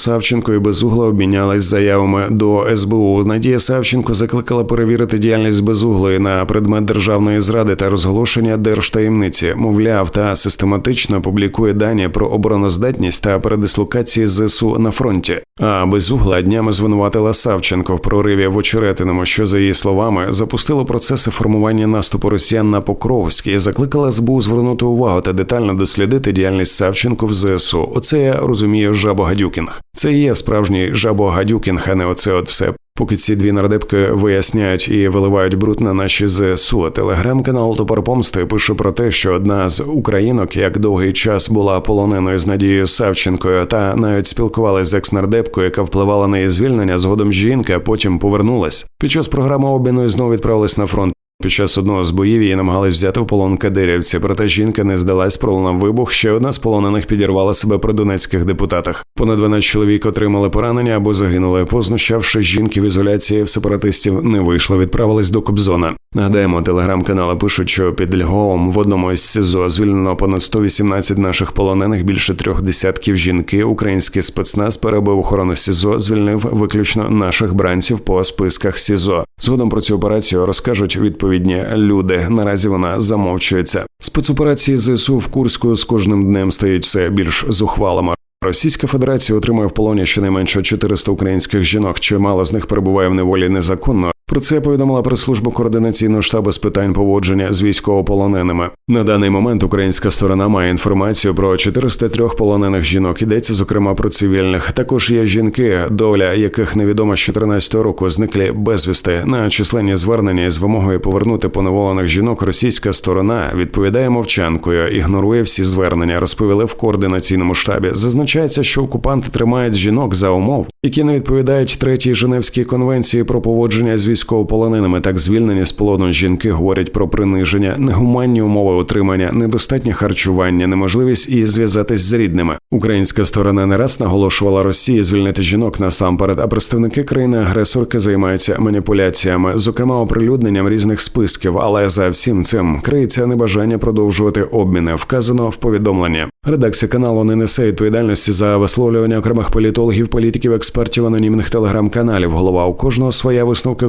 Савченко і Безугла обмінялись заявами до СБУ. Надія Савченко закликала перевірити діяльність Безуглої на предмет державної зради та розголошення держтаємниці. Мовляв, та систематично публікує дані про обороноздатність та передислокації ЗСУ на фронті. А Безугла днями звинуватила Савченко в прориві в очеретиному, що за її словами запустило процеси формування наступу росіян на Покровськ і закликала СБУ звернути увагу та детально дослідити діяльність Савченко в ЗСУ. Оце я розумію Жабо-Гадюкінг. Це є справжній Жабо-Гадюкінг, а не оце от все. Поки ці дві нардепки виясняють і виливають бруд на наші ЗСУ, телеграм-канал Топор Помсти пише про те, що одна з українок, як довгий час була полоненою з Надією Савченкою, та навіть спілкувалася з екс-нардепкою, яка впливала на її звільнення. Згодом жінка потім повернулась. Під час програми обміну і знову відправилась на фронт. Під час одного з боїв її намагались взяти в полон кадирівці, проте жінка не здалась, пролунав вибух. Ще одна з полонених підірвала себе при донецьких депутатах. Понад 12 чоловік отримали поранення або загинули. Познущавши жінки в ізоляції в сепаратистів не вийшло, відправились до Кобзона. Нагадаємо, телеграм-канали пишуть, що під Львовом в одному із СІЗО звільнено понад 118 наших полонених, більше трьох десятків жінки. Український спецназ перебив охорону СІЗО, звільнив виключно наших бранців по списках СІЗО. Згодом про цю операцію розкажуть відповідні люди. Наразі вона замовчується. Спецоперації ЗСУ в Курську з кожним днем стають все більш зухвалими. Російська Федерація отримує в полоні щонайменше 400 українських жінок. Чимало з них перебуває в неволі незаконно. Про це повідомила прес-служба координаційного штабу з питань поводження з військовополоненими. На даний момент українська сторона має інформацію про 403 полонених жінок. Йдеться зокрема про цивільних. Також є жінки, доля яких невідома з 14 року зниклі безвісти. На численні звернення з вимогою повернути поневолених жінок. Російська сторона відповідає мовчанкою, ігнорує всі звернення. Розповіли в координаційному штабі. Зазначається, що окупанти тримають жінок за умов, які не відповідають третій Женевській конвенції про поводження з військовополоненими. Так звільнені з полону жінки говорять про приниження, негуманні умови утримання, недостатнє харчування, неможливість і зв'язатись з рідними. Українська сторона не раз наголошувала Росії звільнити жінок насамперед, а представники країни-агресорки займаються маніпуляціями, зокрема оприлюдненням різних списків. Але за всім цим криється небажання продовжувати обміни, вказано в повідомленні. Редакція каналу не несе відповідальності за висловлювання окремих політологів, політиків, експертів анонімних телеграм-каналів. Голова у кожного своя висновка,